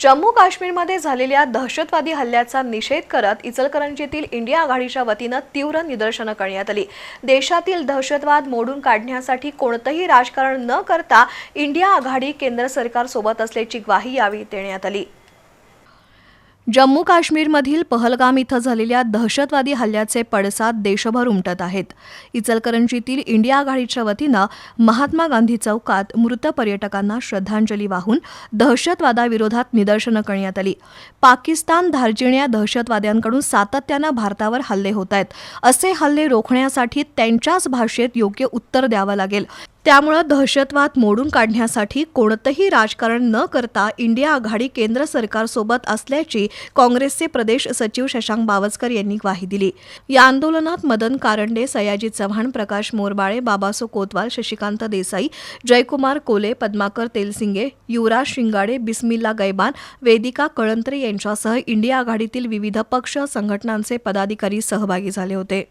जम्मू काश्मीरमध्ये झालेल्या दहशतवादी हल्ल्याचा निषेध करत इचलकरंजीतील इंडिया आघाडीच्या वतीनं तीव्र निदर्शनं करण्यात आली. देशातील दहशतवाद मोडून काढण्यासाठी कोणतंही राजकारण न करता इंडिया आघाडी केंद्र सरकारसोबत असल्याची ग्वाही यावेळी देण्यात आली. जम्मू काश्मीरमधील पहलगाम इथं झालेल्या दहशतवादी हल्ल्याचे पडसाद देशभर उमटत आहेत. इचलकरंजीतील इंडिया आघाडीच्या वतीनं महात्मा गांधी चौकात मृत पर्यटकांना श्रद्धांजली वाहून दहशतवादाविरोधात निदर्शनं करण्यात आली. पाकिस्तान धार्जिण्या दहशतवाद्यांकडून सातत्यानं भारतावर हल्ले होत आहेत. असे हल्ले रोखण्यासाठी त्यांच्याच भाषेत योग्य उत्तर द्यावं लागेल. त्यामुळं दहशतवाद मोडून काढण्यासाठी कोणतंही राजकारण न करता इंडिया आघाडी केंद्र सरकारसोबत असल्याची काँग्रेसचे प्रदेश सचिव शशांक बावस्कर यांनी ग्वाही दिली. या आंदोलनात मदन कारंडे सयाजी चव्हाण प्रकाश मोरबाळे बाबासो कोतवाल शशिकांत देसाई जयकुमार कोले पद्माकर तेलसिंगे युवराज शिंगाडे बिस्मिल्ला गैबान वेदिका कळंत्रे यांच्यासह इंडिया आघाडीतील विविध पक्ष संघटनांचे पदाधिकारी सहभागी झाले होते.